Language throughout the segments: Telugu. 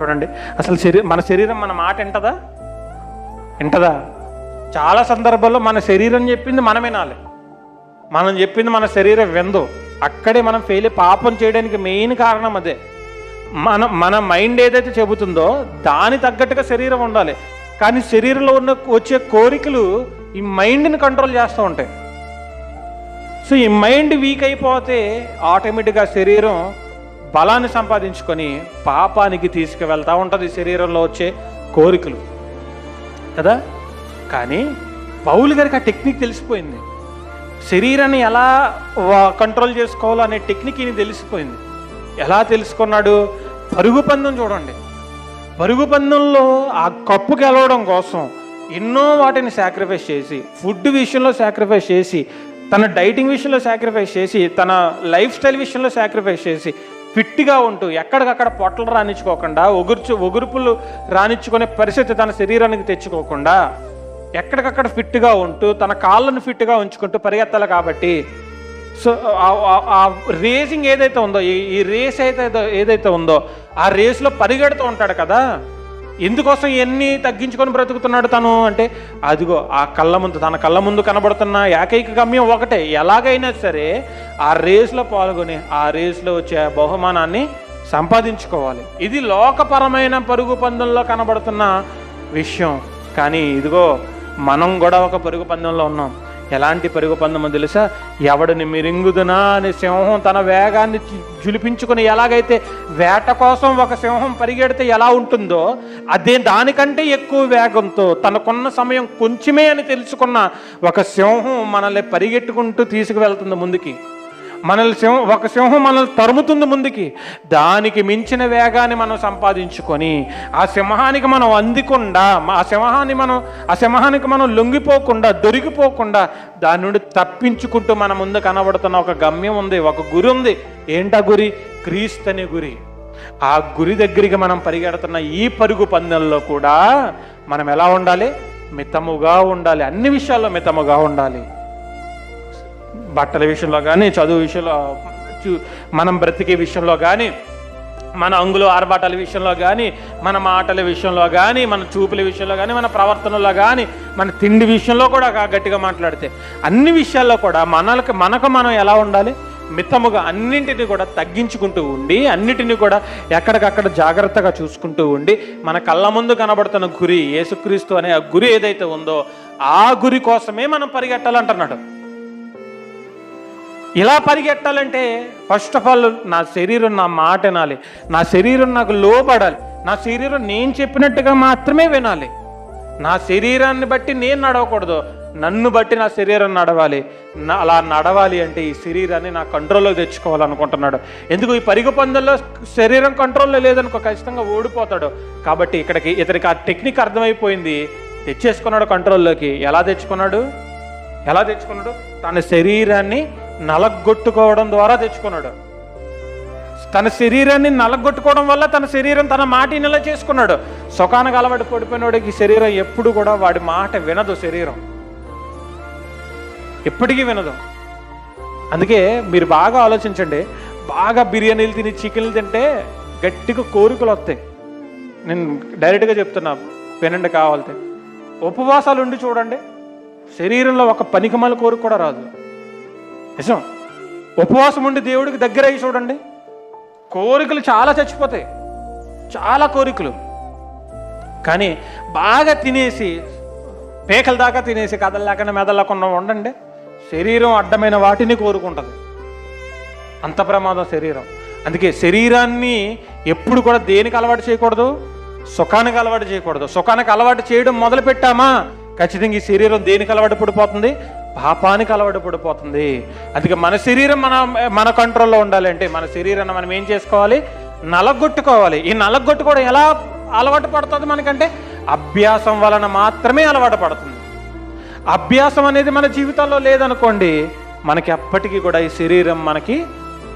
చూడండి. అసలు శరీరం మన శరీరం మన మాట వింటదా? వింటదా? చాలా సందర్భాల్లో మన శరీరం చెప్పింది మనం వినాలి. మనం చెప్పింది మన శరీరం విందు. అక్కడే మనం ఫెయిల్ పాపం చేయడానికి మెయిన్ కారణం అదే. మన మన మైండ్ ఏదైతే చెబుతుందో దాని తగ్గట్టుగా శరీరం ఉండాలి. కానీ శరీరంలో ఉన్న వచ్చే కోరికలు ఈ మైండ్ని కంట్రోల్ చేస్తూ ఉంటాయి. సో ఈ మైండ్ వీక్ అయిపోతే ఆటోమేటిక్గా శరీరం బలాన్ని సంపాదించుకొని పాపానికి తీసుకువెళ్తూ ఉంటుంది శరీరంలో వచ్చే కోరికలు. కదా? కానీ పౌలు గారికి ఆ టెక్నిక్ తెలిసిపోయింది. శరీరాన్ని ఎలా వా- కంట్రోల్ చేసుకోవాలో అనే టెక్నిక్ ఈయన తెలిసిపోయింది. ఎలా తెలుసుకున్నాడు? పరుగు పందెం చూడండి. పరుగు పందెంలో ఆ కప్పు గెలవడం కోసం ఎన్నో వాటిని సాక్రిఫైస్ చేసి ఫుడ్ విషయంలో సాక్రిఫైస్ చేసి తన డైటింగ్ విషయంలో సాక్రిఫైస్ చేసి తన లైఫ్ స్టైల్ విషయంలో సాక్రిఫైస్ చేసి ఫిట్గా ఉంటూ ఎక్కడికక్కడ పొట్టలు రాణించుకోకుండా ఒగుర్చు ఒగురుపులు రాణించుకునే పరిస్థితి తన శరీరానికి తెచ్చుకోకుండా ఎక్కడికక్కడ ఫిట్గా ఉంటూ తన కాళ్ళను ఫిట్గా ఉంచుకుంటూ పరిగెత్తాలి కాబట్టి సో ఆ- రేసింగ్ ఏదైతే ఉందో ఈ ఈ రేస్ అయితే ఏదైతే ఉందో ఆ రేస్లో పరిగెడుతూ ఉంటాడు కదా. ఎందుకోసం ఎన్ని తగ్గించుకొని బ్రతుకుతున్నాడు తను? అంటే అదిగో ఆ కళ్ళ ముందు తన కళ్ళ ముందు కనబడుతున్న ఏకైక గమ్యం ఒకటే. ఎలాగైనా సరే ఆ రేస్లో పాల్గొని ఆ రేస్లో వచ్చే బహుమానాన్ని సంపాదించుకోవాలి. ఇది లోకపరమైన పరుగు పందెంలో కనబడుతున్న విషయం. కానీ ఇదిగో మనం కూడా ఒక పరుగు పందెంలో ఉన్నాం. ఎలాంటి పరుగు పందెమో తెలుసా? ఎవడిని మిరింగుదునా అని సింహం తన వేగాన్ని జులిపించుకుని ఎలాగైతే వేట కోసం ఒక సింహం పరిగెడితే ఎలా ఉంటుందో అదే దానికంటే ఎక్కువ వేగంతో తనకున్న సమయం కొంచెమే అని తెలుసుకున్న ఒక సింహం మనల్ని పరిగెట్టుకుంటూ తీసుకువెళ్తుంది ముందుకి. మనల్ని సింహం ఒక సింహం మనల్ని తరుముతుంది ముందుకి. దానికి మించిన వేగాన్ని మనం సంపాదించుకొని ఆ సింహానికి మనం అందకుండా ఆ సింహాన్ని మనం ఆ సింహానికి మనం లొంగిపోకుండా దొరికిపోకుండా దాని నుండి తప్పించుకుంటూ మన ముందు కనబడుతున్న ఒక గమ్యం ఉంది ఒక గురి ఉంది. ఏంటా గురి? క్రీస్తుని గురి. ఆ గురి దగ్గరికి మనం పరిగెడుతున్న ఈ పరుగు పందెంలో కూడా మనం ఎలా ఉండాలి? మితముగా ఉండాలి. అన్ని విషయాల్లో మితముగా ఉండాలి. బట్టల విషయంలో కానీ చదువు విషయంలో మనం బ్రతికే విషయంలో కానీ మన అంగులు ఆర్భాటాల విషయంలో కానీ మన మాటల విషయంలో కానీ మన చూపుల విషయంలో కానీ మన ప్రవర్తనలో కానీ మన తిండి విషయంలో కూడా గట్టిగా మాట్లాడితే అన్ని విషయాల్లో కూడా మనలకు మనకు మనం ఎలా ఉండాలి? మితముగా అన్నింటినీ కూడా తగ్గించుకుంటూ ఉండి అన్నిటినీ కూడా ఎక్కడికక్కడ జాగ్రత్తగా చూసుకుంటూ ఉండి మన కళ్ళ ముందు కనబడుతున్న గురి యేసుక్రీస్తు అనే ఆ గురి ఏదైతే ఉందో ఆ గురి కోసమే మనం పరిగెట్టాలంటున్నాడు. ఇలా పరిగెట్టాలంటే ఫస్ట్ ఆఫ్ ఆల్ నా శరీరం నా మాట వినాలి. నా శరీరం నాకు లోపడాలి నా శరీరం నేను చెప్పినట్టుగా మాత్రమే వినాలి. నా శరీరాన్ని బట్టి నేను నడవకూడదు. నన్ను బట్టి నా శరీరం నడవాలి. అలా నడవాలి అంటే ఈ శరీరాన్ని నా కంట్రోల్లో తెచ్చుకోవాలనుకుంటున్నాడు. ఎందుకు? ఈ పరిగు పందెంలో శరీరం కంట్రోల్లో లేదనుకో ఖచ్చితంగా ఓడిపోతాడు. కాబట్టి ఇక్కడికి ఇతనికి ఆ టెక్నిక్ అర్థమైపోయింది. తెచ్చేసుకున్నాడు కంట్రోల్లోకి ఎలా తెచ్చుకున్నాడు? ఎలా తెచ్చుకున్నాడు? తన శరీరాన్ని నలగొట్టుకోవడం ద్వారా తెచ్చుకున్నాడు. తన శరీరాన్ని నలగొట్టుకోవడం వల్ల తన శరీరం తన మాట నెల చేసుకున్నాడు. సుఖానికి అలవాటు పడిపోయినోడికి శరీరం ఎప్పుడు కూడా వాడి మాట వినదు శరీరం. ఎప్పటికీ వినదు. అందుకే మీరు బాగా ఆలోచించండి. బాగా బిర్యానీలు తిని చికెన్లు తింటే గట్టిగా కోరికలు వస్తాయి. నేను డైరెక్ట్గా చెప్తున్నా వినండి కావాలితే. ఉపవాసాలు ఉండి చూడండి. శరీరంలో ఒక పనికిమల కోరిక కూడా రాదు. నిజం. ఉపవాసం ఉండి దేవుడికి దగ్గర అయ్యి చూడండి. కోరికలు చాలా చచ్చిపోతాయి. చాలా కోరికలు. కానీ బాగా తినేసి పేకల దాకా తినేసి కదలలేకుండా మెదలకుండా ఉండండి. శరీరం అడ్డమైన వాటిని కోరుకుంటుంది. అంత ప్రమాదం శరీరం. అందుకే శరీరాన్ని ఎప్పుడు కూడా దేనికి అలవాటు చేయకూడదు? సుఖానికి అలవాటు చేయకూడదు. సుఖానికి అలవాటు చేయడం మొదలు పెట్టామా ఖచ్చితంగా ఈ శరీరం దేనికి అలవాటు పడిపోతుంది? పాపానికి అలవాటు పడిపోతుంది. అందుకే మన శరీరం మన మన కంట్రోల్లో ఉండాలంటే మన శరీరాన్ని మనం ఏం చేసుకోవాలి? నలగొట్టుకోవాలి. ఈ నలగొట్టుకోవడం ఎలా అలవాటు పడుతుంది మనకంటే? అభ్యాసం వలన మాత్రమే అలవాటు పడుతుంది. అభ్యాసం అనేది మన జీవితాల్లో లేదనుకోండి మనకి ఎప్పటికీ కూడా ఈ శరీరం మనకి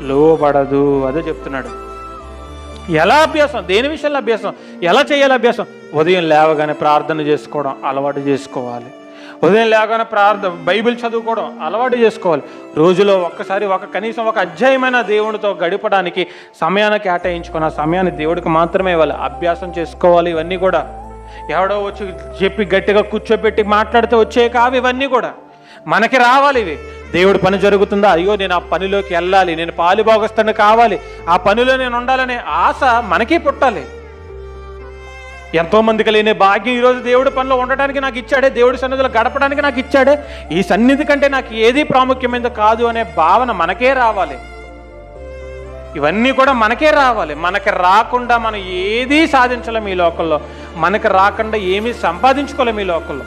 లోబడదు. అదే చెప్తున్నాడు. ఎలా అభ్యాసం? దేని విషయంలో అభ్యాసం? ఎలా చేయాలి అభ్యాసం? ఉదయం లేవగానే ప్రార్థన చేసుకోవడం అలవాటు చేసుకోవాలి. ఉదయం లేగానే ప్రార్థన బైబిల్ చదువుకోవడం అలవాటు చేసుకోవాలి. రోజులో ఒక్కసారి ఒక కనీసం ఒక అధ్యాయమైన దేవునితో గడపడానికి సమయాన్ని కేటాయించుకున్న సమయాన్ని దేవుడికి మాత్రమే ఇవ్వాలి. అభ్యాసం చేసుకోవాలి ఇవన్నీ కూడా. ఎవడో వచ్చి చెప్పి గట్టిగా కూర్చోబెట్టి మాట్లాడితే వచ్చే కావు ఇవన్నీ కూడా. మనకి రావాలి ఇవి. దేవుడు పని జరుగుతుందా? అయ్యో నేను ఆ పనిలోకి వెళ్ళాలి. నేను పాలు కావాలి. ఆ పనిలో నేను ఉండాలనే ఆశ మనకి పుట్టాలి. ఎంతోమందికి లేని భాగ్యం ఈరోజు దేవుడి పనిలో ఉండటానికి నాకు ఇచ్చాడే దేవుడి సన్నిధిలో గడపడానికి నాకు ఇచ్చాడే. ఈ సన్నిధి కంటే నాకు ఏది ప్రాముఖ్యమైనది కాదు అనే భావన మనకే రావాలి. ఇవన్నీ కూడా మనకే రావాలి. మనకి రాకుండా మనం ఏదీ సాధించలేం ఈ లోకంలో. మనకి రాకుండా ఏమీ సంపాదించుకోలేం ఈ లోకంలో.